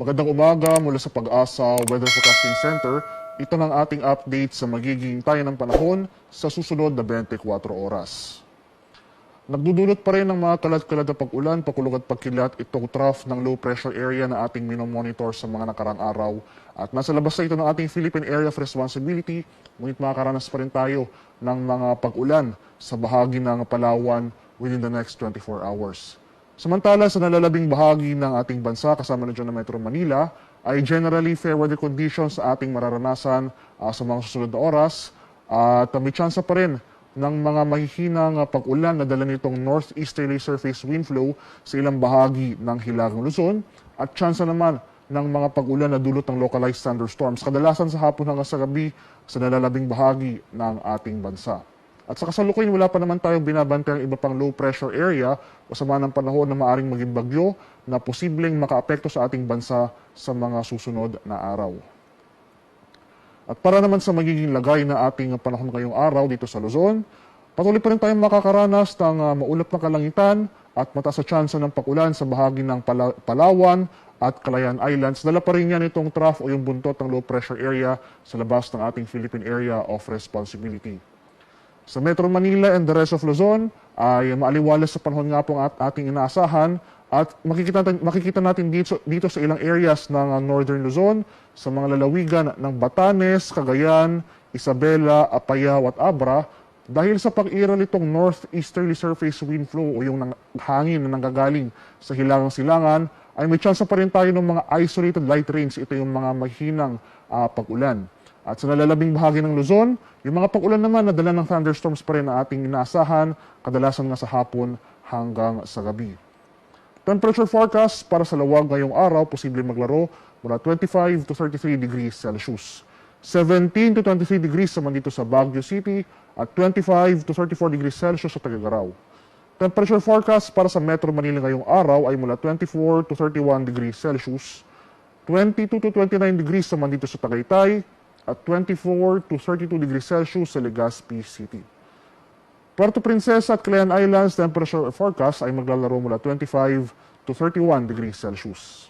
Magandang umaga mula sa Pag-asa Weather Forecasting Center. Ito ng ating update sa magiging tayo ng panahon sa susunod na 24 oras. Nagdudulot pa rin ng mga kalat-kalat na pag-ulan, pakulog at pagkilat itong trough ng low pressure area na ating minomonitor sa mga nakarang araw. At nasa labas na ito ng ating Philippine Area of Responsibility, ngunit makakaranas pa rin tayo ng mga pag-ulan sa bahagi ng Palawan within the next 24 hours. Samantala, sa nalalabing bahagi ng ating bansa kasama na dyan ng Metro Manila, ay generally fair weather conditions sa ating mararanasan ah, sa mga susunod na oras. At uh, may tsansa pa rin ng mga mahihinang ah, pag-ulan na dala nitong northeasterly surface wind flow sa ilang bahagi ng Hilagang Luzon at tsansa naman ng mga pag-ulan na dulot ng localized thunderstorms kadalasan sa hapon hanggang sa gabi sa nalalabing bahagi ng ating bansa. At sa kasalukuyan, wala pa naman tayong binabantay ang iba pang low pressure area o sama ng panahon na maaring maging bagyo na posibleng makaapekto sa ating bansa sa mga susunod na araw. At para naman sa magiging lagay na ating panahon ngayong araw dito sa Luzon, patuloy pa rin tayong makakaranas ng uh, maulap na kalangitan at mataas sa tsansa ng pakulan sa bahagi ng Pala- Palawan at Calayan Islands. Dala pa rin yan itong trough o yung buntot ng low pressure area sa labas ng ating Philippine Area of Responsibility. Sa Metro Manila and the rest of Luzon ay maaliwalas sa panahon nga po ang at ating inaasahan at makikita, makikita natin dito, dito sa ilang areas ng uh, Northern Luzon, sa mga lalawigan ng Batanes, Cagayan, Isabela, Apayao at Abra, dahil sa pag-iral nitong northeasterly surface wind flow o yung hangin na nanggagaling sa hilangang silangan, ay may chance pa rin tayo ng mga isolated light rains. Ito yung mga mahinang ah, pag-ulan. At sa nalalabing bahagi ng Luzon, yung mga pag-ulan naman na dala ng thunderstorms pa rin na ating inaasahan, kadalasan nga sa hapon hanggang sa gabi. Temperature forecast para sa lawag ngayong araw, posible maglaro mula 25 to 33 degrees Celsius. 17 to 23 degrees naman dito sa Baguio City at 25 to 34 degrees Celsius sa Tagagaraw. Temperature forecast para sa Metro Manila ngayong araw ay mula 24 to 31 degrees Celsius, 22 to 29 degrees naman dito sa Tagaytay, at 24 to 32 degrees Celsius sa Legazpi City. Puerto Princesa at Calayan Islands temperature forecast ay maglalaro mula 25 to 31 degrees Celsius.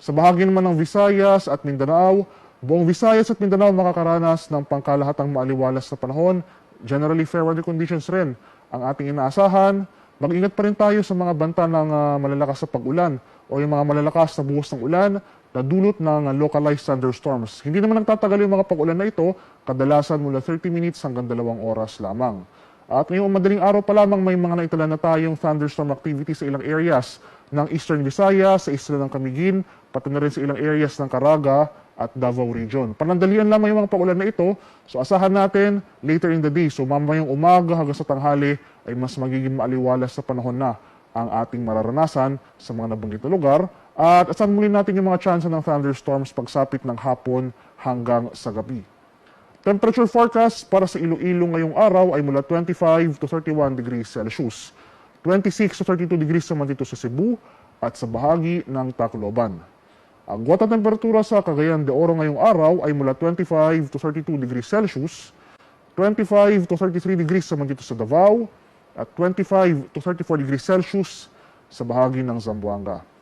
Sa bahagi naman ng Visayas at Mindanao, buong Visayas at Mindanao makakaranas ng pangkalahatang maaliwalas na panahon. Generally fair weather conditions rin ang ating inaasahan. Mag-ingat pa rin tayo sa mga banta ng ah, malalakas na pag-ulan o yung mga malalakas na buhos ng ulan na dulot ng localized thunderstorms. Hindi naman nagtatagal yung mga pag-ulan na ito, kadalasan mula 30 minutes hanggang dalawang oras lamang. At ngayong madaling araw pa lamang may mga naitala na tayong thunderstorm activity sa ilang areas ng Eastern Visayas, sa isla ng Camiguin, pati na rin sa ilang areas ng Caraga at Davao Region. Panandalian lamang yung mga paulan na ito, so asahan natin later in the day. So mamayang umaga hanggang sa tanghali ay mas magiging maaliwalas sa panahon na ang ating mararanasan sa mga nabanggit na lugar. At asahan muli natin yung mga chance ng thunderstorms pagsapit ng hapon hanggang sa gabi. Temperature forecast para sa Iloilo ngayong araw ay mula 25 to 31 degrees Celsius. 26 to 32 degrees naman dito sa Cebu at sa bahagi ng Tacloban. Ang gwata temperatura sa Cagayan de Oro ngayong araw ay mula 25 to 32 degrees Celsius, 25 to 33 degrees naman dito sa Davao, at 25 to 34 degrees Celsius sa bahagi ng Zamboanga.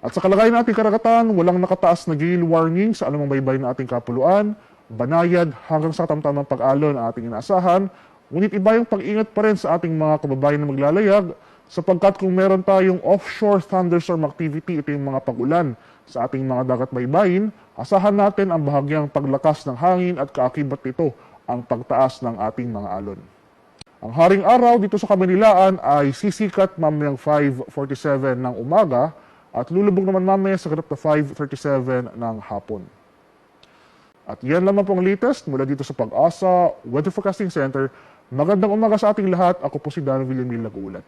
At sa kalagayan ng ating karagatan, walang nakataas na gale warning sa anumang baybay ng ating kapuluan, banayad hanggang sa tamtamang pag-alon ang ating inaasahan, ngunit iba yung pag-ingat pa rin sa ating mga kababayan na maglalayag sapagkat kung meron tayong offshore thunderstorm activity, ito yung mga pag-ulan sa ating mga dagat baybayin, asahan natin ang bahagyang paglakas ng hangin at kaakibat nito ang pagtaas ng ating mga alon. Ang haring araw dito sa Kaminilaan ay sisikat mamayang 5.47 ng umaga at lulubog naman mamaya sa ganap na 5.37 ng hapon. At yan lamang pong latest mula dito sa Pag-asa Weather Forecasting Center. Magandang umaga sa ating lahat. Ako po si Dan Villamil Nag-uulat.